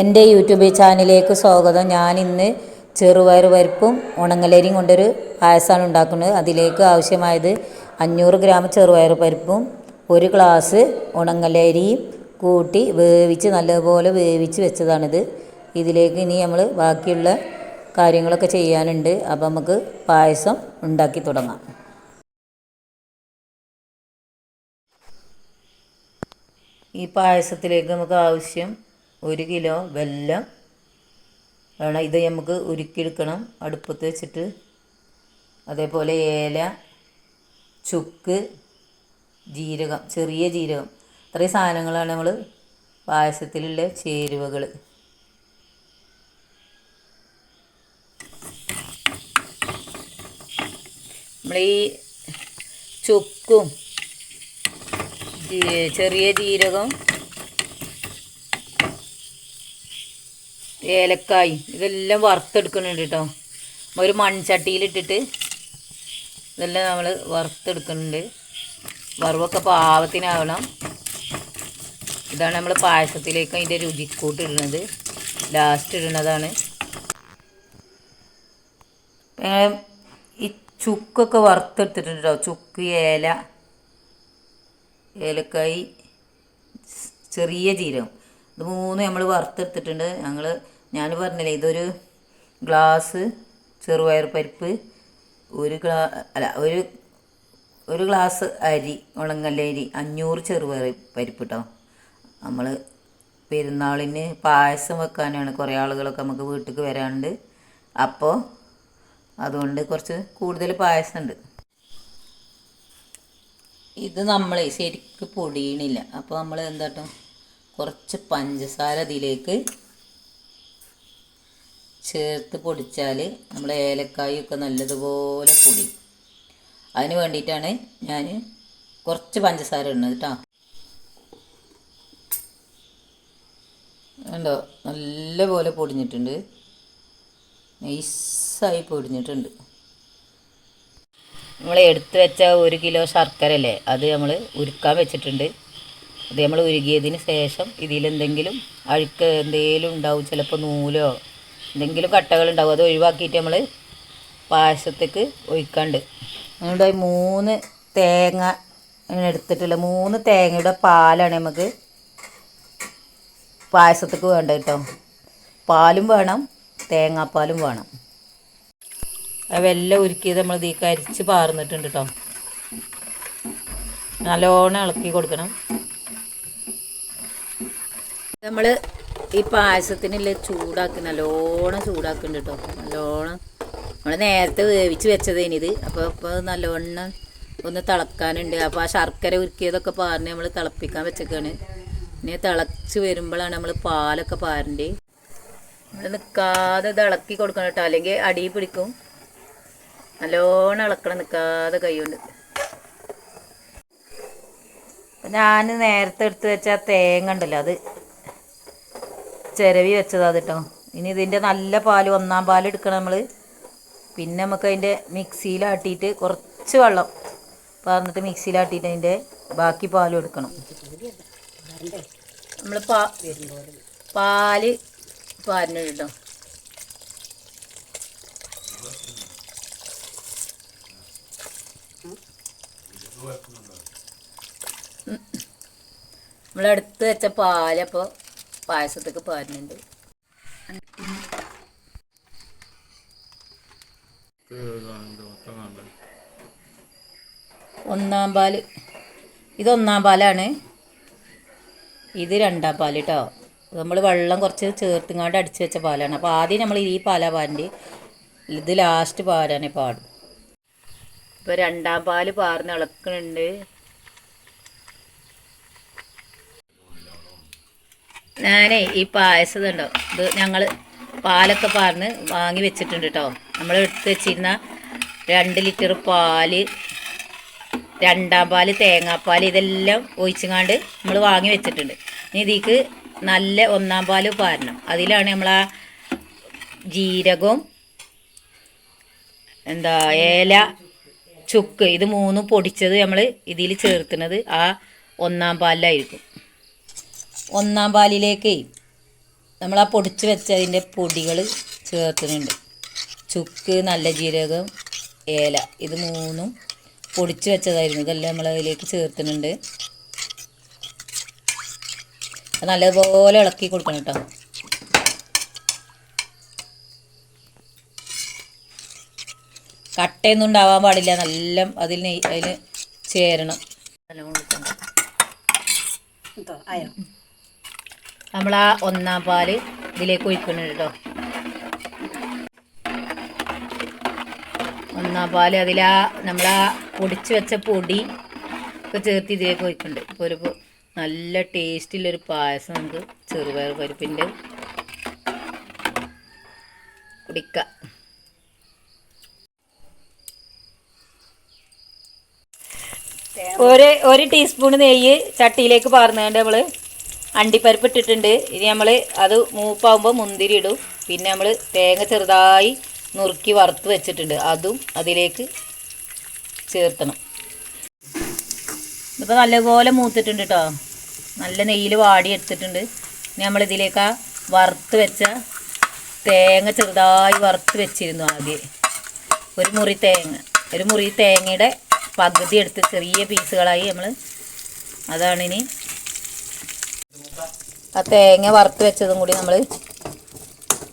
എന്റെ യൂട്യൂബ് ചാനലിലേക്ക് സ്വാഗതം. ഞാൻ ഇന്ന് ചെറുപയർ പരിപ്പും ഉണങ്ങലരിയും കൊണ്ടൊരു പായസമാണ് ഉണ്ടാക്കുന്നത്. അതിലേക്ക് ആവശ്യമായത് അഞ്ഞൂറ് ഗ്രാം ചെറുപയർ പരിപ്പും ഒരു ഗ്ലാസ് ഉണങ്ങലരിയും കൂട്ടി വേവിച്ച് നല്ലതുപോലെ വേവിച്ച് വെച്ചതാണിത്. ഇതിലേക്ക് ഇനി നമ്മൾ ബാക്കിയുള്ള കാര്യങ്ങളൊക്കെ ചെയ്യാനുണ്ട്. അപ്പം നമുക്ക് പായസം ഉണ്ടാക്കി തുടങ്ങാം. ഈ പായസത്തിലേക്ക് നമുക്ക് ആവശ്യം ഒരു കിലോ വെല്ലം വേണം ഇത് നമുക്ക് ഉരുക്കിയെടുക്കണം. അടുപ്പത്ത് വെച്ചിട്ട് അതേപോലെ ഏല ചുക്ക് ജീരകം ചെറിയ ജീരകം. ഇത്രയും സാധനങ്ങളാണ് നമ്മൾ പായസത്തിലുള്ള ചേരുവകൾ. നമ്മൾ ഈ ചുക്കും ചെറിയ ജീരകം ഏലക്കായും ഇതെല്ലാം വറുത്തെടുക്കുന്നുണ്ട് കേട്ടോ ഒരു മൺചട്ടിയിലിട്ടിട്ട് ഇതെല്ലാം നമ്മൾ വറുത്തെടുക്കുന്നുണ്ട്. വറവൊക്കെ പാവത്തിനാവണം ഇതാണ് നമ്മൾ പായസത്തിലേക്ക് അതിന്റെ രുചിക്കൂട്ട് ഇടുന്നത്. ലാസ്റ്റ് ഇടുന്നതാണ്. ഈ ചുക്കൊക്കെ വറുത്തെടുത്തിട്ടുണ്ട് കേട്ടോ ചുക്ക് ഏല ഏലക്കായി ചെറിയ ജീരകം. ഇത് മൂന്ന് നമ്മൾ വറുത്തെടുത്തിട്ടുണ്ട്. ഞങ്ങൾ ഞാൻ പറഞ്ഞില്ലേ ഇതൊരു ഗ്ലാസ് ചെറുപയർ പരിപ്പ് ഒരു ഗ്ലാ അല്ല ഒരു ഒരു ഗ്ലാസ് അരി ഉണങ്ങല്ലരി അഞ്ഞൂറ് ചെറുപയർ പരിപ്പ് കേട്ടോ നമ്മൾ പെരുന്നാളിന് പായസം വെക്കാനാണ് കുറേ ആളുകളൊക്കെ നമുക്ക് വീട്ടിലേക്ക് വരാനുണ്ട്. അപ്പോൾ അതുകൊണ്ട് കുറച്ച് കൂടുതൽ പായസം ഉണ്ട് ഇത് നമ്മൾ ശരിക്ക് പൊടിയണില്ല. അപ്പോൾ നമ്മൾ എന്താട്ടോ കുറച്ച് പഞ്ചസാര ഇതിലേക്ക് ചേർത്ത് പൊടിച്ചാൽ നമ്മൾ ഏലക്കായൊക്കെ നല്ലതുപോലെ പൊടി. അതിന് വേണ്ടിയിട്ടാണ് ഞാൻ കുറച്ച് പഞ്ചസാര ഇടുന്നത് കേട്ടോ കണ്ടോ? നല്ലപോലെ പൊടിഞ്ഞിട്ടുണ്ട്. നൈസായി പൊടിഞ്ഞിട്ടുണ്ട്. നമ്മൾ എടുത്തു വെച്ച ഒരു കിലോ ശർക്കര അല്ലേ അത് നമ്മൾ ഉരുക്കാൻ വെച്ചിട്ടുണ്ട്. അത് നമ്മൾ ഉരുകിയതിന് ശേഷം ഇതിലെന്തെങ്കിലും അഴുക്ക് എന്തെങ്കിലും ഉണ്ടാവും ചിലപ്പോൾ നൂലോ എന്തെങ്കിലും കട്ടകളുണ്ടാവും അത് ഒഴിവാക്കിയിട്ട് നമ്മൾ പായസത്തേക്ക് ഒഴിക്കാണ്ട്. നമ്മുടെ മൂന്ന് തേങ്ങ എടുത്തിട്ടുള്ള മൂന്ന് തേങ്ങയുടെ പാലാണ് നമുക്ക് പായസത്തേക്ക് വേണ്ടത് കേട്ടോ. പാലും വേണം തേങ്ങാപ്പാലും വേണം. വെല്ലം ഉരുക്കിയത് നമ്മൾ ഇതീ കരിച്ച് പാർന്നിട്ടുണ്ട് കേട്ടോ. നല്ലോണം ഇളക്കി കൊടുക്കണം. നമ്മൾ ഈ പായസത്തിനുള്ള ചൂടാക്കി നല്ലോണം ചൂടാക്കുന്നുണ്ട് കേട്ടോ നല്ലോണം. നമ്മൾ നേരത്തെ വേവിച്ച് വെച്ചതേനിത് അപ്പോൾ ഇപ്പോൾ നല്ലോണം ഒന്ന് തിളക്കാനുണ്ട്. അപ്പോൾ ആ ശർക്കര ഉരുക്കിയതൊക്കെ പാറിന് നമ്മൾ തിളപ്പിക്കാൻ വെച്ചേക്കാണ്. ഇനി തിളച്ച് വരുമ്പോഴാണ് നമ്മൾ പാലൊക്കെ പാരണ്ടേ. നമ്മൾ നിൽക്കാതെ തിളക്കി കൊടുക്കണം കേട്ടോ അല്ലെങ്കിൽ അടി പിടിക്കും. നല്ലോണം ഇളക്കണം നിൽക്കാതെ കൈകൊണ്ട് ഞാൻ നേരത്തെ എടുത്ത് വെച്ച തേങ്ങ ഉണ്ടല്ലോ അത്. ചിരവി വെച്ചതാ കേട്ടോ ഇനി ഇതിന്റെ നല്ല പാൽ ഒന്നാം പാൽ എടുക്കണം നമ്മൾ പിന്നെ നമുക്ക് അതിന്റെ മിക്സിയിലാട്ടിയിട്ട് കുറച്ച് വെള്ളം പറഞ്ഞിട്ട് മിക്സിയിലാട്ടിയിട്ട് അതിന്റെ ബാക്കി പാലും എടുക്കണം. നമ്മൾ പാ പാൽ പാലിന് കേട്ടോ നമ്മളെടുത്ത് വെച്ച പാലപ്പോൾ പായസത്തേക്ക് പാരുന്നുണ്ട്. ഒന്നാം പാൽ. ഇതൊന്നാം പാലാണ്. ഇത് രണ്ടാം പാൽ കേട്ടോ നമ്മൾ വെള്ളം കുറച്ച് ചേർത്തുങ്ങാണ്ട് അടിച്ച് വെച്ച പാലാണ്. അപ്പോൾ ആദ്യം നമ്മൾ ഈ പാലാ പാലിന്റെ ഇത് ലാസ്റ്റ് പാരാനേ പാടും. ഇപ്പോൾ രണ്ടാം പാൽ പാർന്ന് ഇളക്കുന്നുണ്ട് ഞാനേ ഈ പായസം ഉണ്ടോ ഇത് ഞങ്ങൾ പാലൊക്കെ പാർന്ന് വാങ്ങി വെച്ചിട്ടുണ്ട് കേട്ടോ നമ്മൾ എടുത്ത് വെച്ചിരുന്ന രണ്ട് ലിറ്റർ പാൽ രണ്ടാം പാൽ തേങ്ങാപ്പാൽ ഇതെല്ലാം ഒഴിച്ചുങ്ങാണ്ട് നമ്മൾ വാങ്ങി വെച്ചിട്ടുണ്ട്. ഇനി ഇതിക്ക് നല്ല ഒന്നാം പാൽ പാരണം. അതിലാണ് നമ്മൾ ആ ജീരകവും എന്താ ഏല ചുക്ക് ഇത് മൂന്നും പൊടിച്ചത് നമ്മൾ ഇതിൽ ചേർക്കുന്നത് ആ ഒന്നാം പാലിലായിരിക്കും. ഒന്നാം പാലിലേക്ക് നമ്മൾ ആ പൊടിച്ച് വെച്ചതിന്റെ പൊടികൾ ചേർക്കുന്നുണ്ട്. ചുക്ക് നല്ല ജീരകം ഏല ഇത് മൂന്നും പൊടിച്ച് വെച്ചതായിരുന്നു. ഇതെല്ലാം നമ്മൾ അതിലേക്ക് ചേർക്കുന്നുണ്ട്. നല്ലതുപോലെ ഇളക്കി കൊടുക്കണം കേട്ടോ. കട്ടയൊന്നും ഉണ്ടാവാൻ പാടില്ല. നല്ല അതിൽ അതിൽ ചേരണം. നല്ലോണം കൊടുക്കണം. ആയോ? നമ്മൾ ആ ഒന്നാം പാൽ ഇതിലേക്ക് ഒഴിക്കുന്നുണ്ട് കേട്ടോ. ഒന്നാം പാൽ അതിലാ നമ്മളാ പൊടിച്ച് വെച്ച പൊടി ഒക്കെ ചേർത്ത് ഇതിലേക്ക് ഒഴിക്കുന്നുണ്ട്. ഇപ്പോൾ ഒരു നല്ല ടേസ്റ്റിലൊരു പായസം നമുക്ക് ചെറുപയർ പരിപ്പിന്റെ കുടിക്കാം. ഒരു ഒരു ടീസ്പൂൺ നെയ്യ് ചട്ടിയിലേക്ക് പാർന്നുകൊണ്ട് നമ്മൾ അണ്ടിപ്പരിപ്പ് ഇട്ടിട്ടുണ്ട് ഇനി നമ്മൾ അത് മൂപ്പാവുമ്പോൾ മുന്തിരി ഇടും. പിന്നെ നമ്മൾ തേങ്ങ ചെറുതായി നുറുക്കി വറുത്ത് വെച്ചിട്ടുണ്ട്. അതും അതിലേക്ക് ചേർത്തണം. ഇതിപ്പോൾ നല്ലപോലെ മൂത്തിട്ടുണ്ട് കേട്ടോ നല്ല നെയ്യിൽ വാടി എടുത്തിട്ടുണ്ട്. ഇനി നമ്മളിതിലേക്ക് ആ വറുത്ത് വെച്ച തേങ്ങ ചെറുതായി വറുത്ത് വെച്ചിരുന്നു ആദ്യം. ഒരു മുറി തേങ്ങ. ഒരു മുറി തേങ്ങയുടെ പകുതി എടുത്ത് ചെറിയ പീസുകളായി നമ്മൾ അതാണ് ഇനി ആ തേങ്ങ വറുത്ത് വെച്ചതും കൂടി നമ്മൾ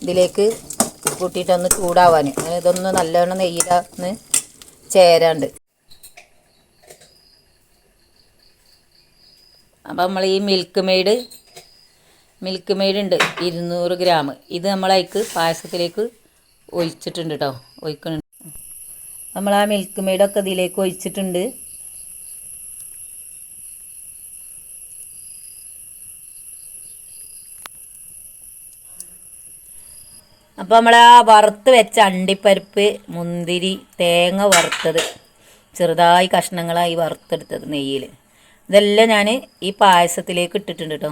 ഇതിലേക്ക് കൂട്ടിയിട്ടൊന്ന് ചൂടാവാൻ ഇതൊന്ന് നല്ലവണ്ണം നെയ്യിലൊന്ന് ചേരാണ്ട്. അപ്പം നമ്മൾ ഈ മിൽക്ക് മെയ്ഡ് മിൽക്ക് മെയ്ഡ് ഉണ്ട് ഇരുന്നൂറ് ഗ്രാം ഇത് നമ്മളതിക്ക് പായസത്തിലേക്ക് ഒഴിച്ചിട്ടുണ്ട് കേട്ടോ ഒഴിക്കുന്നുണ്ട് നമ്മൾ ആ മിൽക്ക് മെയ്ഡൊക്കെ ഇതിലേക്ക് ഒഴിച്ചിട്ടുണ്ട്. അപ്പോൾ നമ്മൾ ആ വറുത്ത് വെച്ച അണ്ടിപ്പരിപ്പ് മുന്തിരി തേങ്ങ വറുത്തത്. ചെറുതായി കഷ്ണങ്ങളായി വറുത്തെടുത്തത് നെയ്യിൽ ഇതെല്ലാം ഞാൻ ഈ പായസത്തിലേക്ക് ഇട്ടിട്ടുണ്ട് കേട്ടോ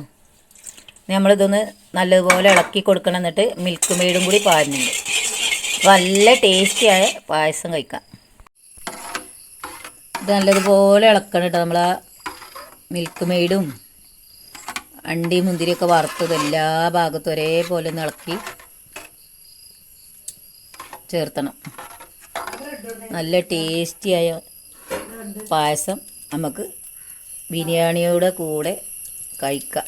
നമ്മളിതൊന്ന് നല്ലതുപോലെ ഇളക്കി കൊടുക്കണം എന്നിട്ട് മിൽക്ക് മെയ്ഡും കൂടി പാരുന്നുണ്ട്. നല്ല ടേസ്റ്റിയായ പായസം കഴിക്കാം. ഇത് നല്ലതുപോലെ ഇളക്കണം കേട്ടോ നമ്മൾ ആ മിൽക്ക് മെയ്ഡും അണ്ടി മുന്തിരിയൊക്കെ വറുത്തത് എല്ലാ ഭാഗത്തും ഒരേപോലെ ഒന്ന് ഇളക്കി ചേർത്തണം. നല്ല ടേസ്റ്റിയായ പായസം നമുക്ക് ബിരിയാണിയുടെ കൂടെ കഴിക്കാം.